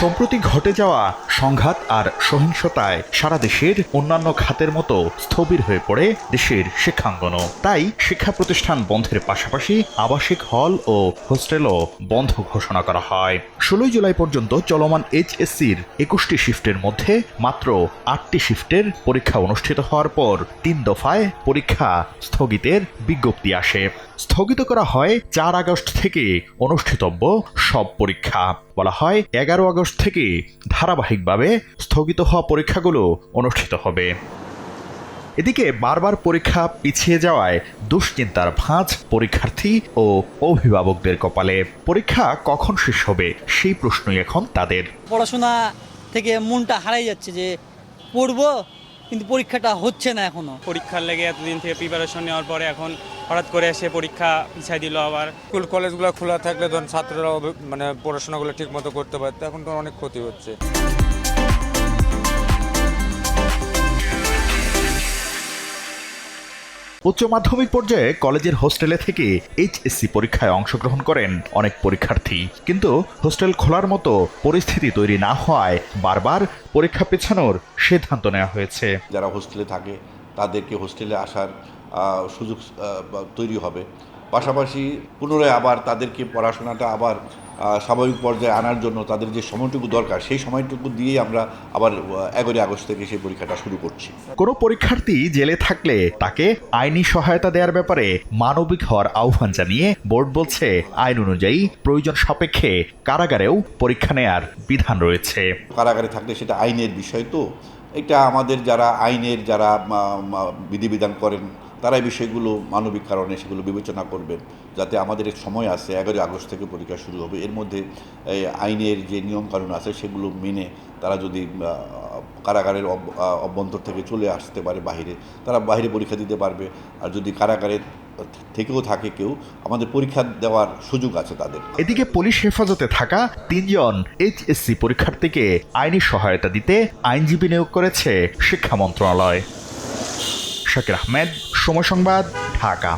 সম্প্রতি ঘটে যাওয়া সংঘাত আর সহিংসতায় সারা দেশের অন্যান্য খাতের মতো স্থবির হয়ে পড়ে দেশের শিক্ষাঙ্গনও। তাই শিক্ষা প্রতিষ্ঠান বন্ধের পাশাপাশি আবাসিক হল ও হোস্টেলও বন্ধ ঘোষণা করা হয়। ষোলোই জুলাই পর্যন্ত চলমান এইচএসসির একুশটি শিফটের মধ্যে মাত্র আটটি শিফটের পরীক্ষা অনুষ্ঠিত হওয়ার পর তিন দফায় পরীক্ষা স্থগিতের বিজ্ঞপ্তি আসে। স্থগিত করা হয় চার আগস্ট থেকে অনুষ্ঠিতব্য সব পরীক্ষা বলা হয় এগারো আগস্ট থেকে ধারাবাহিকভাবে স্থগিত হওয়া পরীক্ষাগুলো অনুষ্ঠিত হবে। এদিকে বারবার পরীক্ষা পিছিয়ে যাওয়ায় দুশ্চিন্তার ভাঁজ পরীক্ষার্থী ও অভিভাবকদের কপালে। পরীক্ষা কখন শেষ হবে সেই প্রশ্নই এখন তাদের। পড়াশোনা থেকে মনটা হারাই যাচ্ছে যে পড়ব কিন্তু পরীক্ষাটা হচ্ছে না এখনও। পরীক্ষার লেগে এতদিন থেকে প্রিপারেশন নেওয়ার পরে এখন হঠাৎ করে এসে পরীক্ষা পিছাই দিল আবার। স্কুল কলেজগুলো খোলা থাকলে ধরুন ছাত্ররা মানে পড়াশোনাগুলো ঠিক মতো করতে পারতো এখন তো অনেক ক্ষতি হচ্ছে। উচ্চ মাধ্যমিক পর্যায়ে কলেজের হোস্টেলে থেকে এইচএসসি পরীক্ষায় অংশগ্রহণ করেন অনেক পরীক্ষার্থী। কিন্তু হোস্টেল খোলার মতো পরিস্থিতি তৈরি না হওয়ায় বারবার পরীক্ষা পেছানোর সিদ্ধান্ত নেওয়া হয়েছে। যারা হোস্টেলে থাকে, তাদেরকে হোস্টেলে আসার সুযোগ তৈরি হবে। পাশাপাশি পুনরায় আবার তাদেরকে পড়াশোনাটা আবার স্বাভাবিক পর্যায়ে আনার জন্য তাদের যে সময়টুকু দরকার সেই সময়টুকু দিয়েই আমরা আবার এগারোই আগস্ট থেকে সেই পরীক্ষাটা শুরু করছি। কোনো পরীক্ষার্থী জেলে থাকলে তাকে আইনি সহায়তা দেওয়ার ব্যাপারে মানবিক হওয়ার আহ্বান জানিয়ে বোর্ড বলছে আইন অনুযায়ী প্রয়োজন সাপেক্ষে কারাগারেও পরীক্ষা নেয়ার বিধান রয়েছে। কারাগারে থাকলে সেটা আইনের বিষয় তো। এটা আমাদের যারা আইনের যারা বিধিবিধান করেন তারা এই বিষয়গুলো মানবিক কারণে সেগুলো বিবেচনা করবেন, যাতে আমাদের এক সময় আছে, এগারোই আগস্ট থেকে পরীক্ষা শুরু হবে। এর মধ্যে আইনের যে নিয়মকানুন আছে, সেগুলো মেনে তারা যদি কারাগারের অভ্যন্তর থেকে চলে আসতে পারে বাইরে তারা বাইরে পরীক্ষা দিতে পারবে। আর যদি কারাগারে থেকেও থাকে কেউ, আমাদের পরীক্ষা দেওয়ার সুযোগ আছে তাদের। এদিকে পুলিশ হেফাজতে থাকা তিনজন এইচএসসি পরীক্ষার্থীকে আইনি সহায়তা দিতে আইনজীবী নিয়োগ করেছে শিক্ষা মন্ত্রণালয়। শাকির আহমেদ, সময় সংবাদ, ঢাকা।